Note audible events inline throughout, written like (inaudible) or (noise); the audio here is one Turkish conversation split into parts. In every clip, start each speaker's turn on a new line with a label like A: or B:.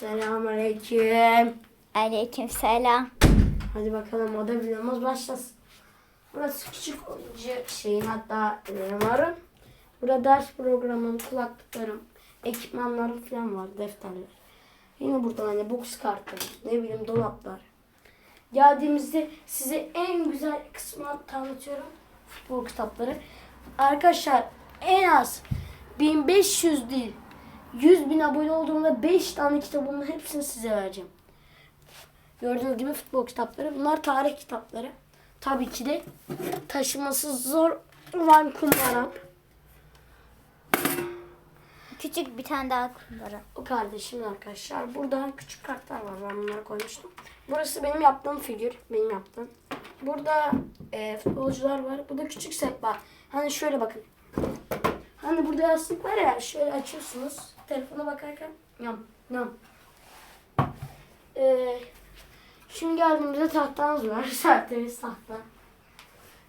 A: Selamünaleyküm.
B: Aleyküm selam.
A: Hadi bakalım oda videomuz başlasın. Burası küçük oyuncu şeyin hatta e, varım. Burada ders programım, kulaklıklarım, ekipmanlarım falan var, defterler. Yine burada hani box kartları, ne bileyim dolaplar. Geldiğimizde size en güzel kısmını tanıtıyorum. Futbol kitapları. Arkadaşlar en az 1500 değil 100 bin abone olduğumda 5 tane kitabımın hepsini size vereceğim. Gördüğünüz gibi futbol kitapları. Bunlar tarih kitapları. Tabii ki de taşıması zor olan kumbara.
B: Küçük bir tane daha kumbara.
A: O kardeşimin arkadaşlar. Burada küçük kartlar var. Ben bunları koymuştum. Burası benim yaptığım figür. Benim yaptığım. Burada e, futbolcular var. Bu da küçük sehpa. Hani şöyle bakın. Hani burada yastık var ya. Şöyle açıyorsunuz. Telefona bakarken. Yam. Yam. E, şimdi geldiğimizde tahtamız var. (laughs) Sertemiz tahta.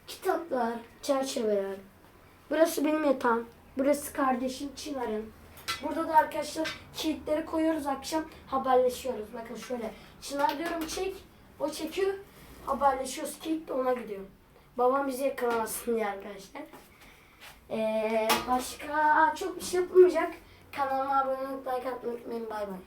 A: Kitaplar, çerçeveler. Burası benim yatağım. Burası kardeşim Çınar'ın. Burada da arkadaşlar kilitleri koyuyoruz akşam haberleşiyoruz. Bakın şöyle. Çınar diyorum çek. O çekiyor. Haberleşiyoruz. Kilit de ona gidiyor. Babam bizi yakalamasın diye arkadaşlar. Ee, başka çok bir şey yapılmayacak. Kanalıma abone olup like atmayı unutmayın. Bay bay.